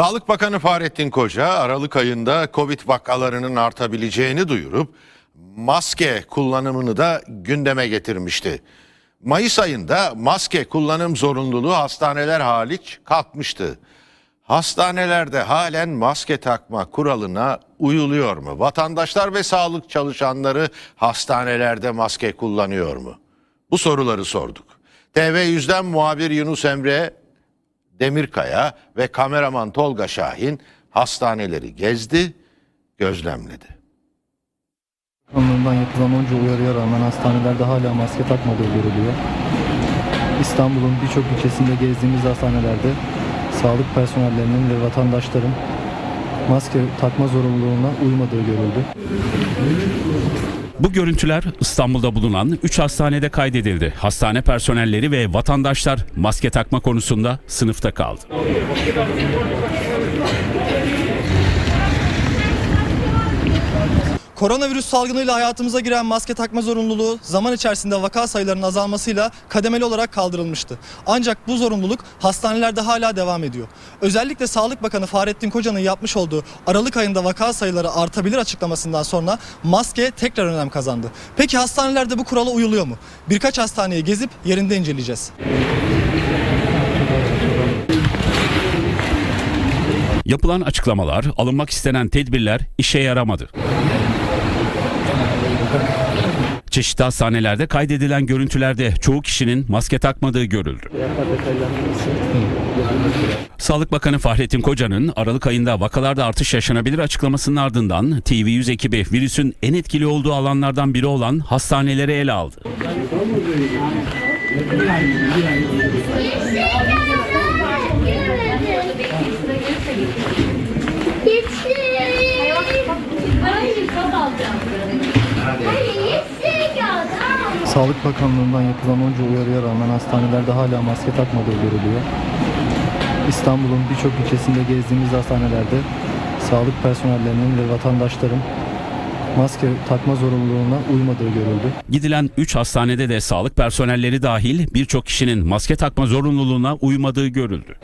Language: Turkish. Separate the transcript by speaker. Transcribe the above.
Speaker 1: Sağlık Bakanı Fahrettin Koca Aralık ayında Covid vakalarının artabileceğini duyurup maske kullanımını da gündeme getirmişti. Mayıs ayında maske kullanım zorunluluğu hastaneler hariç kalkmıştı. Hastanelerde halen maske takma kuralına uyuluyor mu? Vatandaşlar ve sağlık çalışanları hastanelerde maske kullanıyor mu? Bu soruları sorduk. TV100'den muhabir Yunus Emre Demirkaya ve kameraman Tolga Şahin hastaneleri gezdi, gözlemledi.
Speaker 2: Bakanlığından yapılan onca uyarıya rağmen hastanelerde hala maske takmadığı görülüyor. İstanbul'un birçok ilçesinde gezdiğimiz hastanelerde sağlık personellerinin ve vatandaşların maske takma zorunluluğuna uymadığı görüldü.
Speaker 3: Bu görüntüler İstanbul'da bulunan 3 hastanede kaydedildi. Hastane personelleri ve vatandaşlar maske takma konusunda sınıfta kaldı.
Speaker 4: Koronavirüs salgınıyla hayatımıza giren maske takma zorunluluğu zaman içerisinde vaka sayılarının azalmasıyla kademeli olarak kaldırılmıştı. Ancak bu zorunluluk hastanelerde hala devam ediyor. Özellikle Sağlık Bakanı Fahrettin Koca'nın yapmış olduğu Aralık ayında vaka sayıları artabilir açıklamasından sonra maske tekrar önem kazandı. Peki hastanelerde bu kurala uyuluyor mu? Birkaç hastaneyi gezip yerinde inceleyeceğiz.
Speaker 3: Yapılan açıklamalar, alınmak istenen tedbirler işe yaramadı. Çeşitli hastanelerde kaydedilen görüntülerde çoğu kişinin maske takmadığı görüldü. Sağlık Bakanı Fahrettin Koca'nın Aralık ayında vakalarda artış yaşanabilir açıklamasının ardından TV100 ekibi virüsün en etkili olduğu alanlardan biri olan hastaneleri ele aldı.
Speaker 5: Hayır,
Speaker 2: Sağlık Bakanlığından yapılan onca uyarıya rağmen hastanelerde hala maske takmadığı görülüyor. İstanbul'un birçok ilçesinde gezdiğimiz hastanelerde sağlık personellerinin ve vatandaşların maske takma zorunluluğuna uymadığı görüldü.
Speaker 3: Gidilen 3 hastanede de sağlık personelleri dahil birçok kişinin maske takma zorunluluğuna uymadığı görüldü.